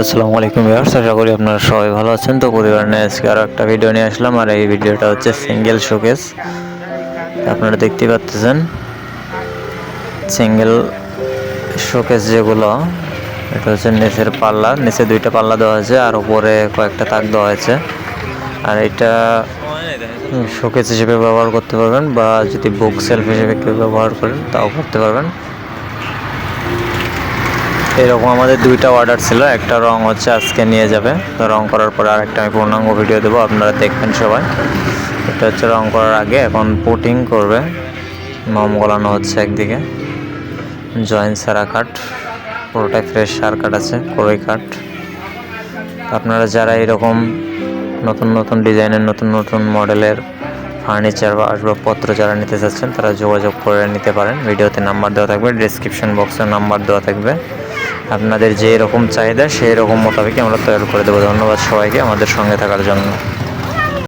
আসসালামু আলাইকুম ভিউয়ার্স, আশা করি আপনারা সবাই ভালো আছেন। তো পরিবার নিয়ে আজকে আরও একটা ভিডিও নিয়ে আসলাম, আর এই ভিডিওটা হচ্ছে সিঙ্গেল শোকেস আপনারা দেখতে পাচ্ছেন সিঙ্গেল শোকেস যেগুলো, এটা হচ্ছে নিচের পাল্লা। নিচে দুইটা পাল্লা দেওয়া হয়েছে, আর উপরে কয়েকটা তাক দেওয়া হয়েছে। আর এটা শোকেস হিসেবে ব্যবহার করতে পারবেন, বা যদি বুক সেলফ হিসেবে কেউ ব্যবহার করেন, তাও করতে পারবেন। এরকম আমাদের দুইটা অর্ডার ছিল। একটা রং হচ্ছে আজকে নিয়ে যাবে। তো রং করার পরে আরেকটা আমি পূর্ণাঙ্গ ভিডিও দেবো। আপনারা দেখবেন সবাই। এটা হচ্ছে রং করার আগে এখন পুটিং করবে। মোম গলানো হচ্ছে একদিকে। জয়েন্ট সারা কাঠ পুরোটাই ফ্রেশ সার কাঠ আছে কড়ই কাঠ আপনারা যারা এরকম নতুন নতুন ডিজাইনের, নতুন নতুন মডেলের ফার্নিচার বা আসবাবপত্র যারা নিতে চাচ্ছেন, তারা যোগাযোগ করে নিতে পারেন। ভিডিওতে নাম্বার দেওয়া থাকবে ডিসক্রিপশন বক্সে নাম্বার দেওয়া থাকবে। আপনাদের যে রকম চাহিদা সেই রকম মোতাবেক আমরা তৈরি করে দেবো। ধন্যবাদ সবাইকে আমাদের সঙ্গে থাকার জন্য।